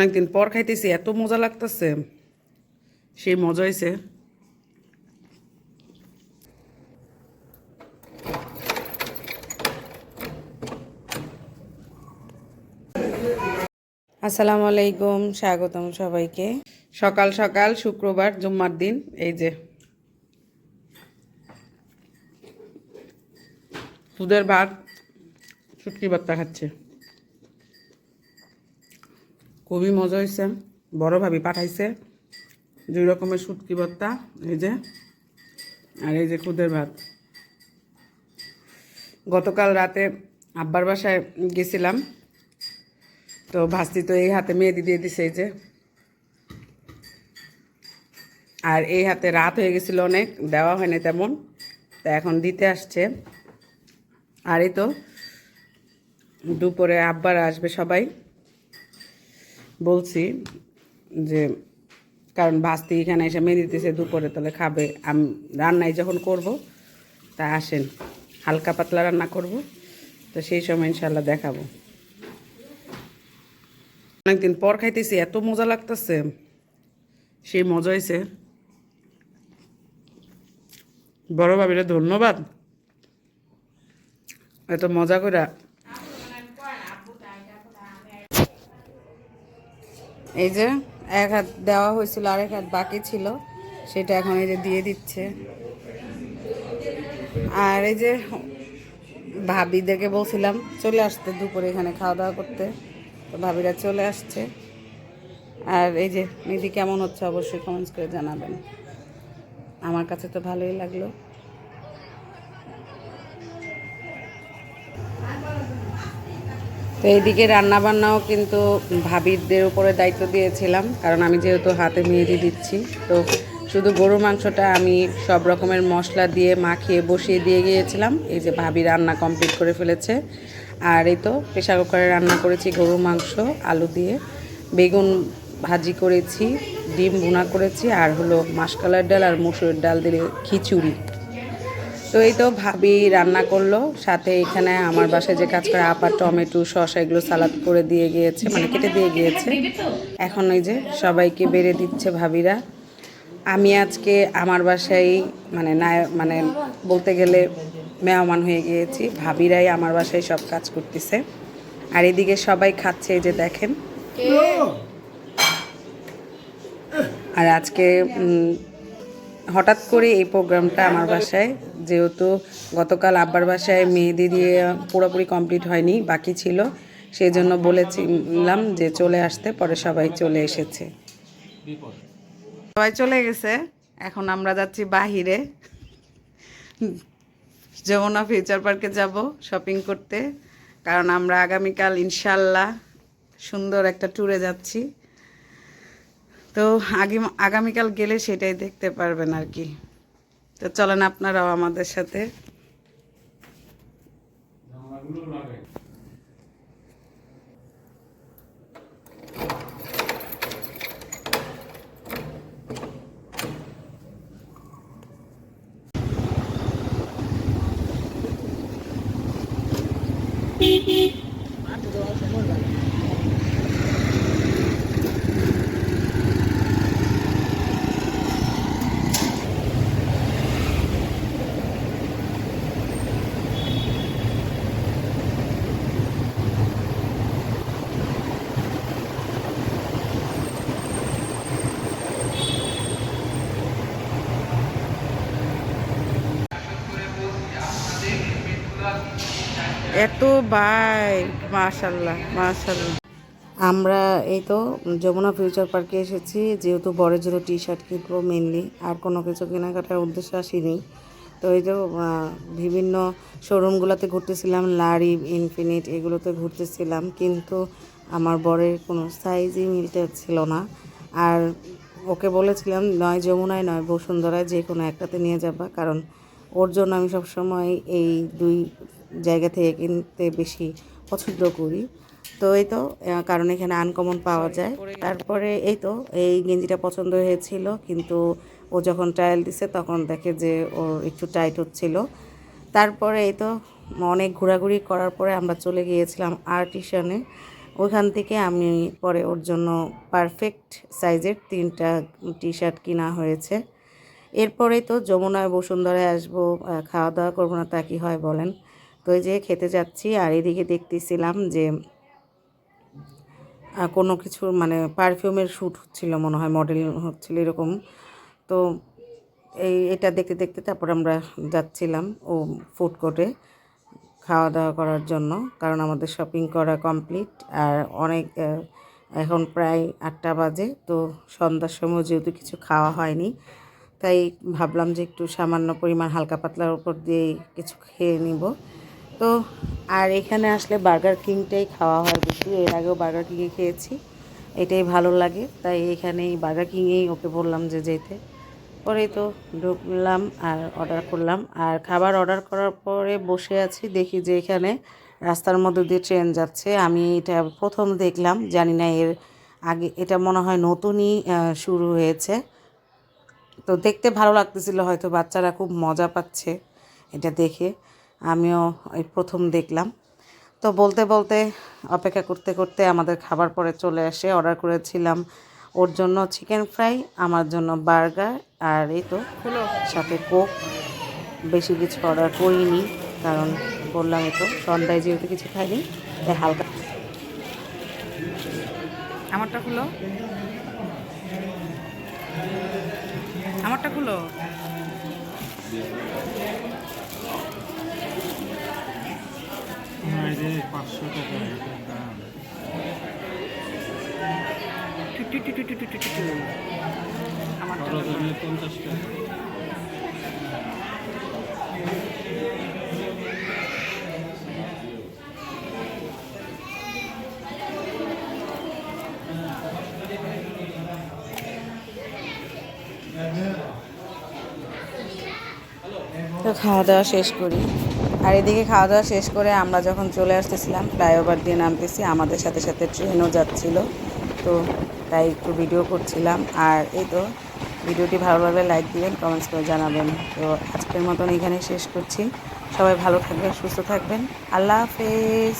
অনেকদিন পর খাইতেছি, এত মজা লাগতেছে। সেই মজা হয়েছে আসসালামু আলাইকুম, স্বাগতম সবাইকে। সকাল সকাল শুক্রবার, জুম্মার দিন, এই যে। দুধের ভাত, শুটকি ভর্তা খাচ্ছে। খুবই মজা হয়েছে বড় ভাবি পাঠাইছে দুই রকমের শুটকি ভর্তা, এই যে, আর এই যে খুদের ভাত। গতকাল রাতে আব্বার বাসায় গেছিলাম, তো ভাস্তি তো এই হাতে মেহেদি দিয়ে দিছে এই যে। আর এই হাতে রাত হয়ে গেছিল অনেক, দেওয়া হয়নি তেমন, তা এখন দিতে আসছে। আর এই তো দুপুরে আব্বার আসবে সবাই। বলছি যে, কারণ ভাস্তি এখানে এসে মেয়ে দিতেছে দুপুরে তাহলে খাবে। আমি, রান্নাই যখন করব, তা আসেন, হালকা পাতলা রান্না করব, তো সেই সময় ইনশাল্লাহ দেখাবো। অনেকদিন পর খাইতেছি, এত মজা লাগতেছে। সেই মজা হয়েছে বড় ভাবিরে ধন্যবাদ। এত মজা করে এই যে এক হাত দেওয়া হয়েছিল আর এক হাত বাকি ছিল, সেটা এখন এই যে দিয়ে দিচ্ছে। আর এই যে ভাবিদেরকে বলছিলাম, চলে আসতে দুপুরে এখানে খাওয়া দাওয়া করতে। তো ভাবিরা চলে আসছে। আর এই যে মেহেদি কেমন হচ্ছে অবশ্যই কমেন্টস করে জানাবেন। আমার কাছে তো ভালোই লাগল। তো এইদিকে রান্নাবান্নাও কিন্তু ভাবিদের উপরে দায়িত্ব দিয়েছিলাম, কারণ আমি যেহেতু হাতে মেহেদি দিচ্ছি, তো শুধু গরু মাংসটা আমি সব রকমের মশলা দিয়ে মাখিয়ে বসিয়ে দিয়ে গিয়েছিলাম। এই যে ভাবি রান্না কমপ্লিট করে ফেলেছে। আর এই তো প্রেশার কুকারে রান্না করেছি গরু মাংস, আলু দিয়ে। বেগুন ভাজি করেছি, ডিম ভুনা করেছি, আর হলো মাসকালার ডাল আর মুসুরের ডাল দিয়ে খিচুড়ি। তো এই তো ভাবি রান্না করল, সাথে এখানে আমার বাসায় যে কাজ করে আপা টমেটো, শসা এগুলো সালাদ করে দিয়ে গিয়েছে মানে কেটে দিয়ে গিয়েছে। এখন ওই যে সবাইকে বেড়ে দিচ্ছে ভাবিরা। আমি আজকে আমার বাসায় মানে নায় মানে বলতে গেলে মেহমান হয়ে গিয়েছি, ভাবিরাই আমার বাসায় সব কাজ করতেছে। আর এদিকে সবাই খাচ্ছে এই যে দেখেন। আর আজকে হঠাৎ করে এই প্রোগ্রামটা আমার বাসায় যেহেতু গতকাল আব্বার বাসায় মেহেদি দিয়ে পুরোপুরি কমপ্লিট হয়নি, বাকি ছিল। সেই জন্য বলেছিলাম যে চলে আসতে, পরে সবাই চলে এসেছে। সবাই চলে গেছে। এখন আমরা যাচ্ছি বাহিরে। যমুনা ফিউচার পার্কে যাব শপিং করতে, কারণ আমরা আগামীকাল ইনশাল্লাহ সুন্দর একটা ট্যুরে যাচ্ছি। তো আগে আগামীকাল গেলে সেটাই দেখতে পারবেন আর কি। তো চলেন আপনারাও আমাদের সাথে। এত বাইক মাশাল্লাহ মাশাল্লাহ আমরা এই তো যমুনা ফিউচার পার্কে এসেছি, যেহেতু বড় জোড়ো টি শার্ট কিনবো মেনলি আর কোনো কিছু কেনাকাটার উদ্দেশ্য আসিনি। তো এই তো বিভিন্ন শোরুমগুলোতে ঘুরতেছিলাম, লারি ইনফিনিট এগুলোতে ঘুরতেছিলাম, কিন্তু আমার বরের কোনো সাইজই মিলতে ছিল না। আর ওকে বলেছিলাম, নয় যমুনায় নয়, বসুন্ধরায় যে কোনো একটাতে নিয়ে যাবা, কারণ ওর জন্য আমি সবসময় এই দুই জায়গা থেকে কিনতে বেশি পছন্দ করি। তো এই তো কারণ এখানে আনকমন পাওয়া যায়। তারপরে এই তো, এই গেঞ্জিটা পছন্দ হয়েছিল, কিন্তু ও যখন ট্রায়াল দিছে তখন দেখে যে ওর একটু টাইট হচ্ছিল। তারপরে এই তো, অনেক ঘোরাঘুরি করার পরে আমরা চলে গিয়েছিলাম আর্টিশনে ওইখান থেকে আমি পরে ওর জন্য পারফেক্ট সাইজের তিনটা টি শার্ট কিনা হয়েছে। এরপরে তো যমুনায় বসুন্ধরায় আসব খাওয়া দাওয়া করব না তা কি হয় বলেন? তো এই যে খেতে যাচ্ছি আর এদিকে দেখতেছিলাম যে কোনো কিছু মানে পারফিউমের শ্যুট হচ্ছিল মনে হয় মডেল হচ্ছিল এরকম। তো এই, এটা দেখতে দেখতে তারপর আমরা যাচ্ছিলাম ও ফুড কোর্টে খাওয়া দাওয়া করার জন্য, কারণ আমাদের শপিং করা কমপ্লিট আর অনেক এখন প্রায় আটটা বাজে, তো সন্ধ্যার সময় যেহেতু কিছু খাওয়া হয়নি তাই ভাবলাম যে একটু সামান্য পরিমাণ হালকা পাতলার উপর দিয়ে কিছু খেয়ে নিব। তো আর এখানে আসলে বার্গার কিংটাই খাওয়া হয় বেশি। এর আগেও বার্গার কিংয়ে খেয়েছি। এটাই ভালো লাগে। তাই এখানেই বার্গার কিংয়েই ওকে বললাম যে যেতে। পরেই তো ঢুকলাম আর অর্ডার করলাম। আর খাবার অর্ডার করার পরে বসে আছি। দেখি যে এখানে রাস্তার মধ্যে দিয়ে ট্রেন যাচ্ছে। আমি এটা প্রথম দেখলাম। জানি না এর আগে, এটা মনে হয় নতুনই শুরু হয়েছে। তো দেখতে ভালো লাগতেছিল, হয়তো বাচ্চারা খুব মজা পাচ্ছে এটা দেখে। আমিও এই প্রথম দেখলাম। তো বলতে বলতে অপেক্ষা করতে করতে আমাদের খাবার পরে চলে আসে অর্ডার করেছিলাম ওর জন্য চিকেন ফ্রাই আমার জন্য বার্গার আর এই তো সাথে কোক বেশি কিছু অর্ডার করিনি, কারণ বললাম এই তো সন্ধ্যায় যেহেতু কিছু খাইনি, তাই হালকা। আমারটা খুলো আমারটা খুলো পাঁচশো টাকা আমার পঞ্চাশ টাকা তো খাওয়া দাওয়া শেষ করি। আর এদিকে খাওয়া দাওয়া শেষ করে আমরা যখন চলে আসতেছিলাম, ফ্লাইওভার দিয়ে নামতেছি, আমাদের সাথে সাথে ট্রেনও যাচ্ছিল। তো তাই একটু ভিডিও করছিলাম। আর এই তো, ভিডিওটি ভালো লাগলে লাইক দিবেন কমেন্টস করে জানাবেন। তো আজকের মতন এখানে শেষ করছি। সবাই ভালো থাকবেন, সুস্থ থাকবেন। আল্লাহ হাফেজ।